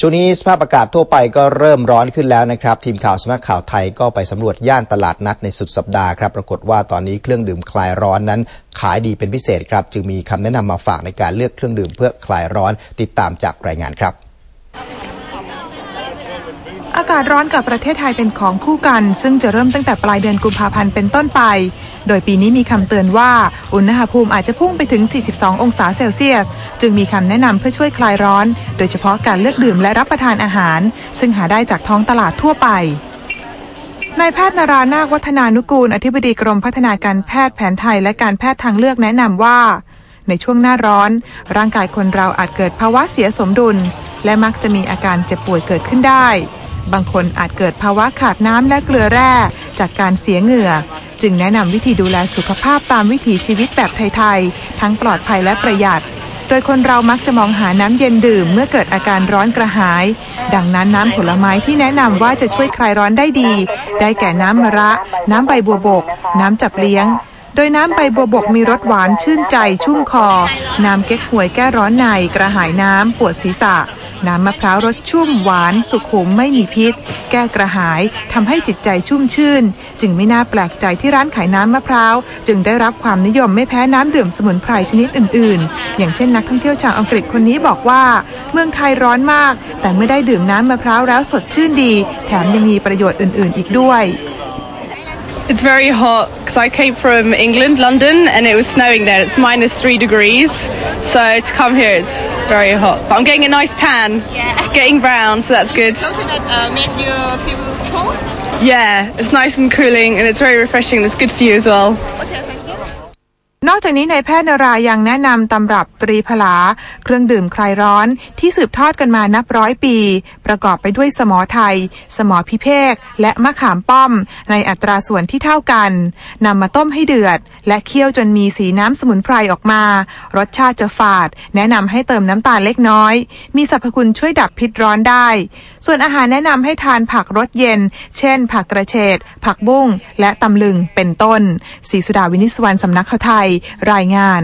ช่วงนี้สภาพอากาศทั่วไปก็เริ่มร้อนขึ้นแล้วนะครับ ทีมข่าวสำนักข่าวไทยก็ไปสำรวจย่านตลาดนัดในสุดสัปดาห์ครับปรากฏว่าตอนนี้เครื่องดื่มคลายร้อนนั้น ขายดีเป็นพิเศษครับ จึงมีคำแนะนำมาฝากในการเลือกเครื่องดื่มเพื่อคลายร้อนติดตามจากรายงานครับ อากาศร้อนกับประเทศไทยเป็นของคู่กัน ซึ่งจะเริ่มตั้งแต่ปลายเดือนกุมภาพันธ์เป็นต้นไป โดยปีนี้มีคำเตือนว่า อุณหภูมิอาจจะพุ่งไปถึง 42 องศาเซลเซียส จึงมีคำแนะนำเพื่อช่วยคลายร้อน โดยเฉพาะการเลือกดื่มและรับประทานอาหาร ซึ่งหาได้จากท้องตลาดทั่วไปนายแพทย์นารานาควัฒนานุกูล อธิบดีกรมพัฒนาการแพทย์แผนไทยและการแพทย์ทางเลือกแนะนำว่า ในช่วงหน้าร้อน ร่างกายคนเราอาจเกิดภาวะเสียสมดุล และมักจะมีอาการเจ็บป่วยเกิดขึ้นได้ บางคนอาจเกิดภาวะขาดน้ำและเกลือแร่ จากการเสียเหงื่อ จึงแนะนำวิธีดูแลสุขภาพตามวิถีชีวิตแบบไทยๆ ทั้งปลอดภัยและประหยัด โดยคนเรามักจะมองหาน้ำเย็นดื่มเมื่อเกิดอาการร้อนกระหาย ดังนั้นน้ำผลไม้ที่แนะนำว่าจะช่วยคลายร้อนได้ดี ได้แก่น้ำมะระ น้ำใบบัวบก น้ำจับเลี้ยง โดยน้ำใบบัวบกมีรสหวานชื่นใจชุ่มคอ น้ำเก๊กฮวยแก้ร้อนในกระหายน้ำปวดศีรษะ น้ำมะพร้าวรสชุ่มหวานสุขุมไม่มีพิษ แก้กระหายทำให้จิตใจชุ่มชื่น จึงไม่น่าแปลกใจที่ร้านขายน้ำมะพร้าว จึงได้รับความนิยมไม่แพ้น้ำดื่มสมุนไพรชนิดอื่น ๆ อย่างเช่นนักท่องเที่ยวชาวอังกฤษคนนี้บอกว่า เมืองไทยร้อนมาก แต่เมื่อได้ดื่มน้ำมะพร้าวแล้วสดชื่นดี แถมยังมีประโยชน์อื่น ๆ อีกด้วย It's very hot because I came from England, London, and it was snowing there. It's minus three degrees. So to come here, it's very hot. But I'm getting a nice tan, Yeah. getting brown, so that's good. coconut uh, make you feel cold. Yeah, it's nice and cooling, and it's very refreshing. and It's good for you as well. Okay. นอกจากนี้นายแพทย์นรายังแนะนำตำรับตรีพลา เครื่องดื่มคลายร้อนที่สืบทอดกันมานับร้อยปี ประกอบไปด้วยสมอไทย สมอพิเภกและมะขามป้อม ในอัตราส่วนที่เท่ากันนำมาต้มให้เดือด และเคี่ยวจนมีสีน้ำสมุนไพรออกมา รสชาติจะฝาด แนะนำให้เติมน้ำตาลเล็กน้อย มีสรรพคุณช่วยดับพิษร้อนได้ ส่วนอาหารแนะนำให้ทานผักรสเย็น เช่น ผักกระเฉดผักบุ้ง และตำลึงเป็นต้นศรีสุดาวินิสวรรณสำนักข่าวไทยรายงาน